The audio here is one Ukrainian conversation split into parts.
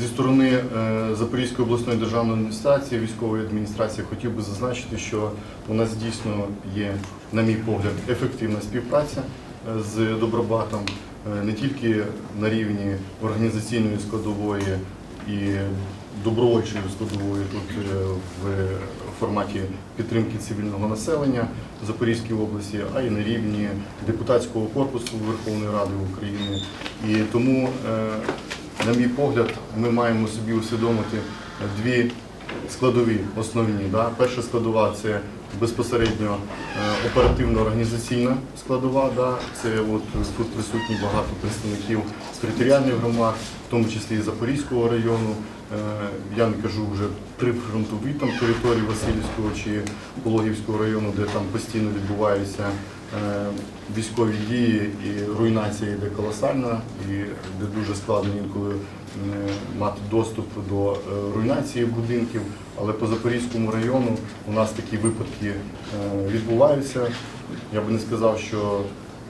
Зі сторони е, Запорізької обласної державної адміністрації, військової адміністрації хотів би зазначити, що у нас дійсно є, на мій погляд, ефективна співпраця е, з Добробатом е, не тільки на рівні організаційної складової і добровольчої складової тут в форматі підтримки цивільного населення в Запорізькій області, а й на рівні депутатського корпусу Верховної Ради України. І тому, на мій погляд, ми маємо собі усвідомити дві складові основні. Да? Перша складова це безпосередньо е, оперативно-організаційна складова. Да? Це от тут присутні багато представників з територіальних громад, в тому числі і Запорізького району. Е, Я не кажу вже прифронтові там території Васильівського чи Пологівського району, де там постійно відбуваються е, військові дії і руйнація йде колосальна, і де дуже складно інколи мати доступ до руйнації будинків. Але по Запорізькому району у нас такі випадки е, відбуваються. Я би не сказав, що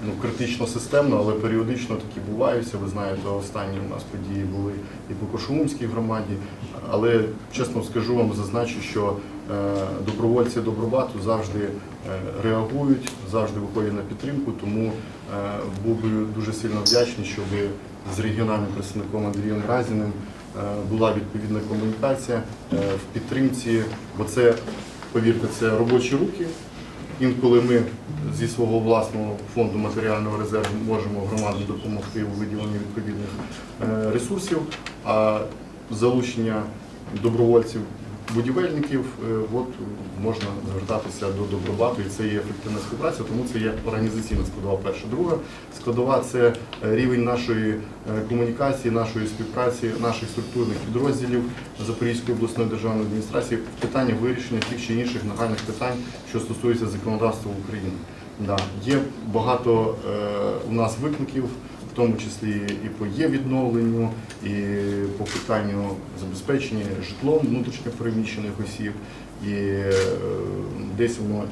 ну, критично системно, але періодично такі буваються. Ви знаєте, останні у нас події були і по Кошумській громаді. Але чесно скажу вам, зазначу, що е, добровольці Добробату завжди е, реагують, завжди виходять на підтримку. Тому був би дуже сильно вдячний, щоб з регіональним представником Андрієм Разіним була відповідна комунікація е, в підтримці, бо це, повірте, це робочі руки. Інколи ми зі свого власного фонду матеріального резерву можемо громаді допомогти у виділенні відповідних е, ресурсів, а залучення добровольців, будівельників, е, от можна звертатися до добробату, і це є ефективна співпраця, тому це є організаційна складова. Перша, друга складова це е, рівень нашої е, комунікації, нашої співпраці, наших структурних підрозділів Запорізької обласної державної адміністрації в питанні вирішення тих чи інших нагальних питань, що стосуються законодавства України. Да. Є багато е, у нас викликів, в тому числі і по є відновленню, і по питанню забезпечення житлом внутрішньопереміщених осіб. І е, десь воно,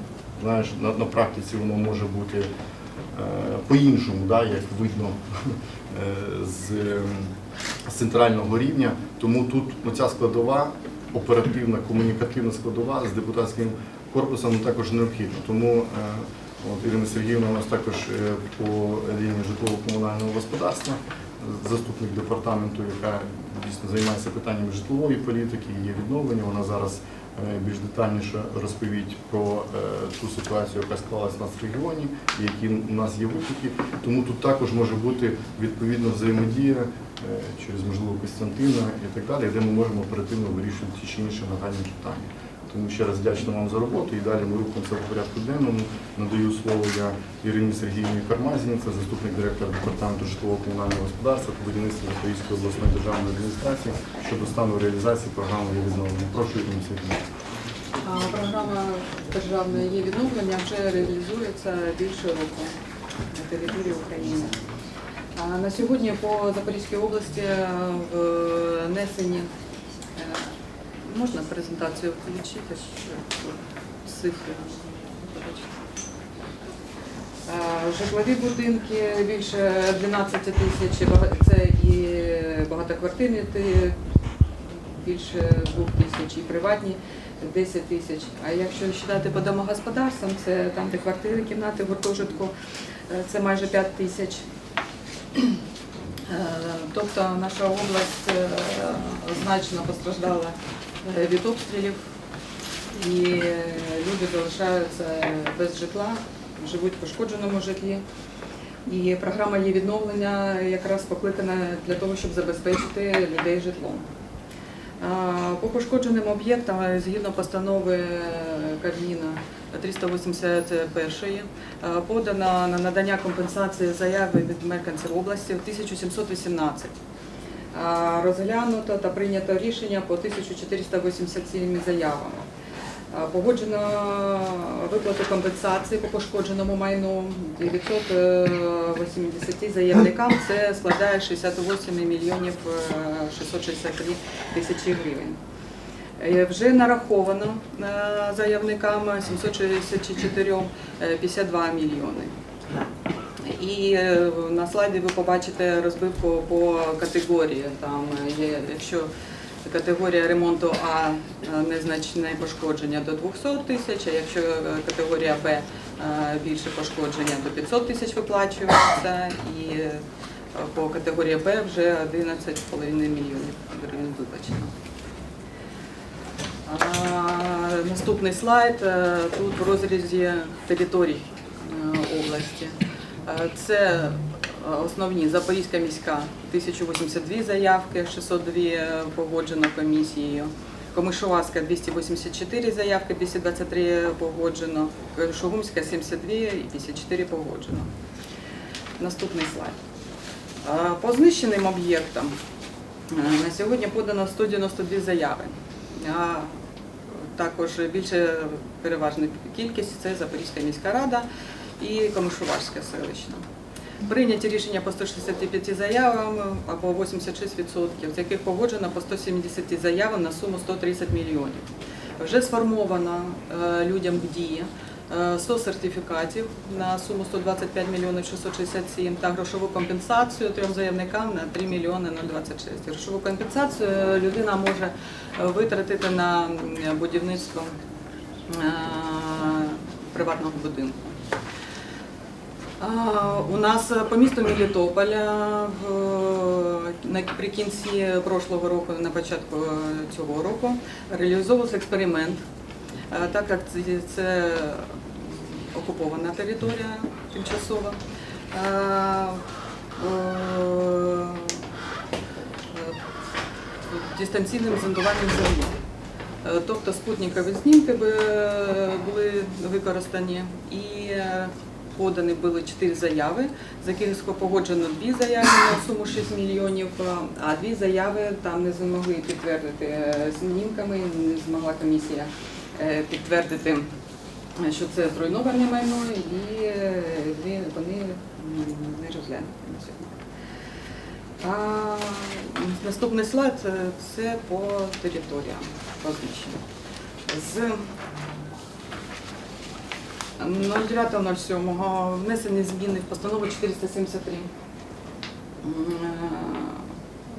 знаєш, на, на практиці воно може бути е, по-іншому, да, як видно е, з, центрального рівня. Тому тут оця складова, оперативна, комунікативна складова з депутатським корпусом також необхідна. Тому от, Ірина Сергіївна у нас також е, по лінії житлово-комунального господарства, заступник департаменту, яка дійсно займається питаннями житлової політики, є відновлення. Вона зараз е, більш детальніше розповість про е, ту ситуацію, яка склалась у нас в регіоні, які у нас є виклики. Тому тут також може бути відповідна взаємодія через можливо Костянтина і так далі, де ми можемо оперативно вирішувати ті чи інші нагальні питання. Тому ще раз вдячна вам за роботу і далі ми рухаємося в порядку денному. Надаю слово я Ірині Сергіївні Кармазіні, це заступник директора департаменту житлово-комунального господарства та будівництва Запорізької обласної державної адміністрації щодо стану реалізації програми є відновлення. Прошу Ірину Сергіївну. Програма державної є відновлення вже реалізується більше року на території України. На сьогодні по Запорізькій області е, внесені е, можна презентацію включити щоб цифри. Житлові будинки більше 12 тисяч, це і багатоквартирні більше 2 тисяч, і приватні 10 тисяч. А якщо вважати по домогосподарствам, це там, де квартири, кімнати, гуртожитку, е, це майже 5 тисяч. Е, Тобто наша область е, значно постраждала від обстрілів, і е, люди залишаються без житла, живуть в пошкодженому житлі. І програма є відновлення якраз покликана для того, щоб забезпечити людей житлом. По пошкодженим об'єктам е, згідно постанови е, Кабміна 381 е, подано на надання компенсації заяви від мешканців області 1718. А, Розглянуто та прийнято рішення по 1487 заявами. Погоджено виплату компенсації по пошкодженому майну 980 заявникам. Це складає 68 мільйонів е, 663 тисячі гривень. Е, Вже нараховано е, заявникам 764 е, 52 мільйони. І е, на слайді ви побачите розбивку по категорії. Там є, якщо категорія ремонту А е, незначне пошкодження до 200 тисяч, а якщо е, категорія Б е, більше пошкодження до 500 тисяч виплачується, і е, по категорії Б вже 11,5 мільйонів гривень виплачено. Наступний слайд. е, Тут в розрізі територій е, області. Е, Це е, основні Запорізька міська 1082 заявки, 602 погоджено комісією. Комишувацька 284 заявки, 223 погоджено. Шугумська 72 і 54 погоджено. Наступний слайд. Е, По знищеним об'єктам е, на сьогодні подано 192 заяви. А також більше переважна кількість це Запорізька міська рада і Комишувашська селищна. Прийняті рішення по 165 заявам або 86%, з яких погоджено по 170 заявам на суму 130 мільйонів. Вже сформовано е, людям в дії е, 100 сертифікатів на суму 125 мільйонів 667 та грошову компенсацію трьом заявникам на 3 мільйони 026. Грошову компенсацію людина може е, витратити на будівництво е, приватного будинку. У нас по місту Мелітополя в- наприкінці прошлого року, на початку цього року, реалізовувався експеримент, Е, так як це, окупована територія тимчасова. е, е, дистанційним зондуванням землі. Е, Тобто спутникові знімки е, були використані і е, подані були чотири заяви, з яких погоджено дві заяви на суму 6 мільйонів, е, а дві заяви там не змогли підтвердити е, знімками, не змогла комісія е, підтвердити, що це зруйноване майно, і вони не розглянуті на сьогодні. А наступний слайд це по територіям розміщення. З 09.07 внесені зміни в постанову 473 м, е,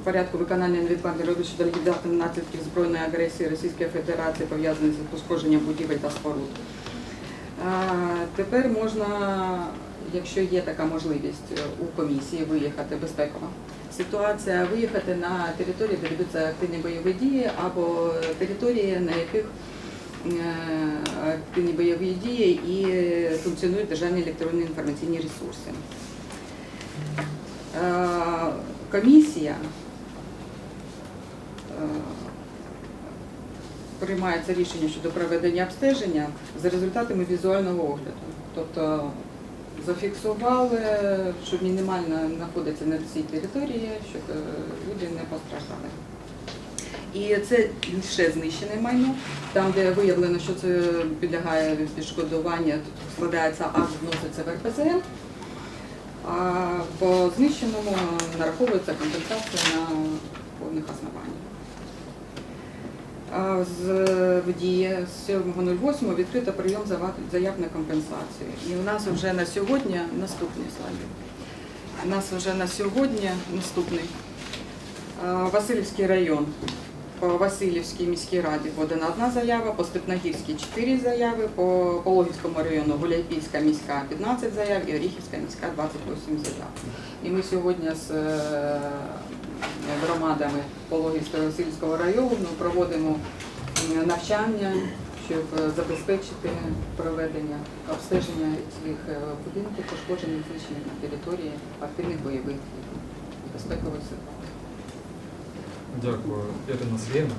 порядку виконання невідкладних робіт щодо ліквідації наслідків збройної агресії Російської Федерації пов'язаних з пошкодженням будівель та споруд. Тепер можна, якщо є така можливість е, у комісії виїхати безпекова ситуація, виїхати на території, де ведуться активні бойові дії, або території, на яких е, активні бойові дії і функціонують державні електронні інформаційні ресурси. Е, Комісія е, приймається рішення щодо проведення обстеження за результатами візуального огляду. Тобто зафіксували, що мінімально знаходиться на цій території, щоб е, люди не постраждали. І це лише знищене майно, там, де виявлено, що це підлягає відшкодування, тут складається акт, вноситься в РПЗН, а по знищеному нараховується компенсація на повних основаннях. З дії з 7.08 відкрито прийом заяв на компенсацію. І у нас вже на сьогодні наступний слайд. У нас вже на сьогодні наступний Васильівський район. По Васильівській міській раді подана одна заява, по Степногірській 4 заяви, по Пологівському району Гуляйпільська міська 15 заяв і Оріхівська міська 28 заяв. І ми сьогодні з е, громадами Пологівського Васильівського району проводимо навчання, щоб е, забезпечити проведення обстеження цих е, будинків, пошкоджених знищених на території активних бойових дій, безпекової ситуації. Дякую, Ірина Сергіївна.